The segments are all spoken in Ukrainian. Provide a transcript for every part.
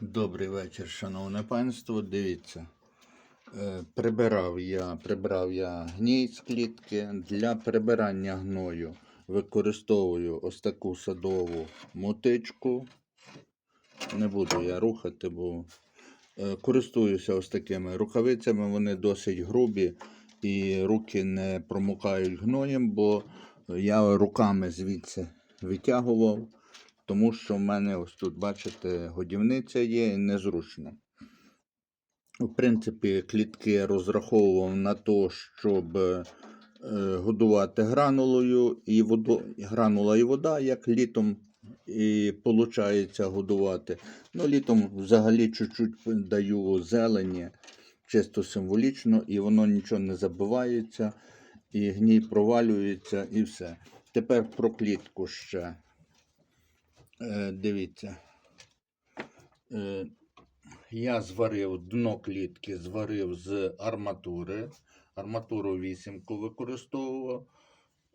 Добрий вечір, шановне панство. Дивіться. Е, Прибирав я, прибрав я гній з клітки. Для прибирання гною використовую ось таку садову мотичку. Не буду я рухати, бо е, користуюся ось такими рукавицями. Вони досить грубі і руки не промокають гноєм, бо я руками звідси витягував. Тому що в мене ось тут, бачите, годівниця є і незручно. В принципі, клітки я розраховував на те, щоб е, годувати гранулою і воду, гранула і вода, як літом і виходить годувати. Ну, літом взагалі чуть-чуть даю зелені, чисто символічно, і воно нічого не забивається, і гній провалюється, і все. Тепер про клітку ще. Е, дивіться. Е, я зварив дно клітки, зварив з арматури. Арматуру вісімку використовував.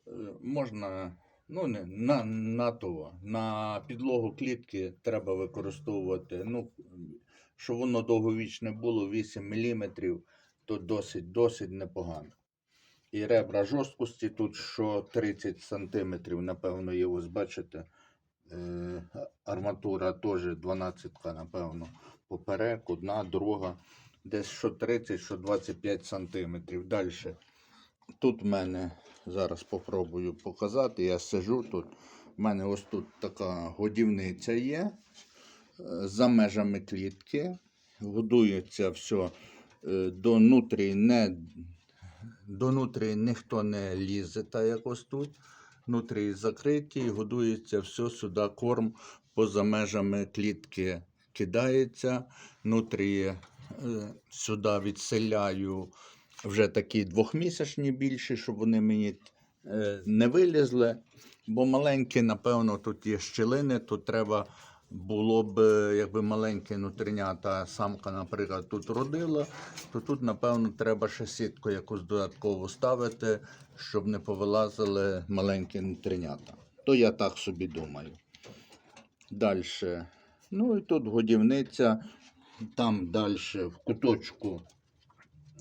Е, можна, ну, не, на, на того. На підлогу клітки треба використовувати. Ну, щоб воно довговічне було 8 мм, то досить, досить непогано. І ребра жорсткості тут що 30 см, напевно, є, ось бачите. Е, арматура теж 12, напевно, поперек, одна, друга, десь що 30, що 25 сантиметрів. Далі. Тут в мене, зараз спробую показати, я сижу тут. У мене ось тут така годівниця є е, за межами клітки. Годується все е, до нутрії не, до нутрії ніхто не лізе, так як ось тут внутрі закриті, і годується все сюди корм поза межами клітки кидається. Внутрі е, сюди відселяю вже такі двохмісячні більші, щоб вони мені е, не вилізли. Бо маленькі, напевно, тут є щілини, тут треба було б, е, якби маленькі нутринята, самка, наприклад, тут родила, то тут, напевно, треба ще сітку якусь додатково ставити, щоб не повилазили маленькі нутринята. То я так собі думаю. Далі. Ну і тут годівниця, там далі в куточку,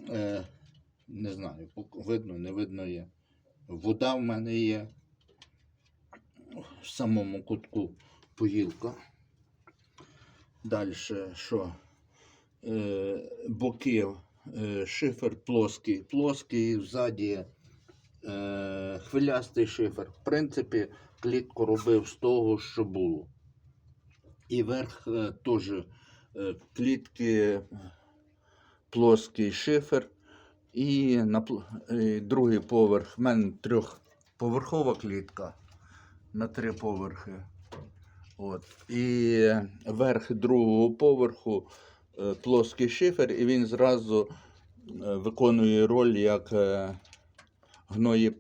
е, не знаю, видно, не видно є. Вода в мене є в самому кутку поїлка. Далі що? Е, боки, е, шифер плоский, плоский, ззаді е, хвилястий шифер. В принципі, клітку робив з того, що було. І верх е, теж е, клітки плоский шифер. І на е, другий поверх. У мене трьохповерхова клітка на три поверхи. От. І верх другого поверху е, плоский шифер, і він зразу е, виконує роль як е, гної.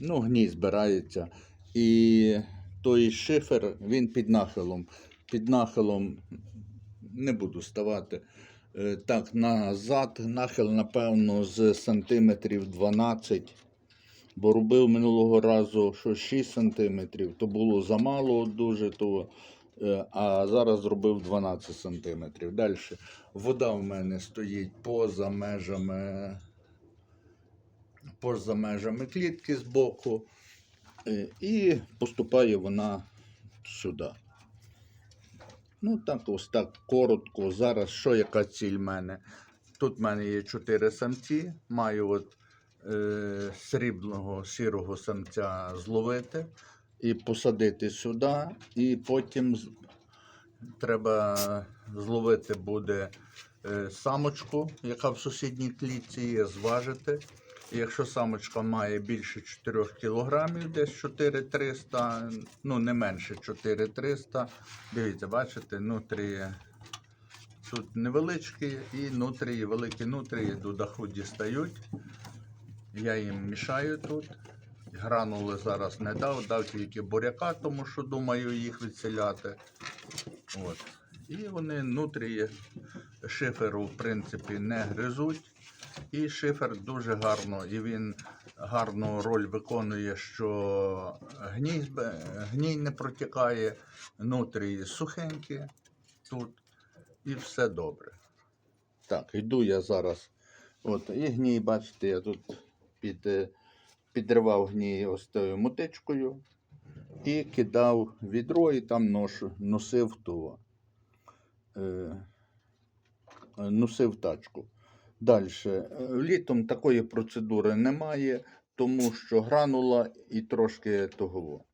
Ну, гній збирається. І той шифер, він під нахилом. Під нахилом не буду ставати. Так, назад, нахил, напевно, з сантиметрів 12. Бо робив минулого разу що 6 сантиметрів, то було замало дуже, то, е, а зараз зробив 12 сантиметрів. Далі вода в мене стоїть поза межами, поза межами клітки з боку. е, І поступає вона сюди. Ну, так, ось так коротко. Зараз що яка ціль в мене? Тут в мене є 4 самці, маю от срібного сірого самця зловити і посадити сюди, і потім треба зловити буде е, самочку, яка в сусідній клітці є, зважити. Якщо самочка має більше 4 кілограмів, десь 4300, ну не менше 4300, дивіться, бачите, нутрії тут невеличкі і нутрії, великі нутрії до даху дістають. Я їм мішаю тут. Гранули зараз не дав, дав тільки буряка, тому що думаю їх відселяти. От. І вони нутрії шиферу, в принципі, не гризуть. І шифер дуже гарно, і він гарну роль виконує, що гній, гній не протікає, нутрі сухенькі тут, і все добре. Так, йду я зараз. От, і гній, бачите, я тут під, е, підривав гній ось тою мотичкою і кидав відро і там ношу, носив ту. Е, носив тачку. Далі. Літом такої процедури немає, тому що гранула і трошки того.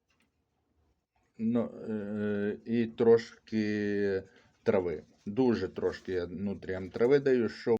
Ну, е, і трошки трави. Дуже трошки я нутріям трави даю, щоб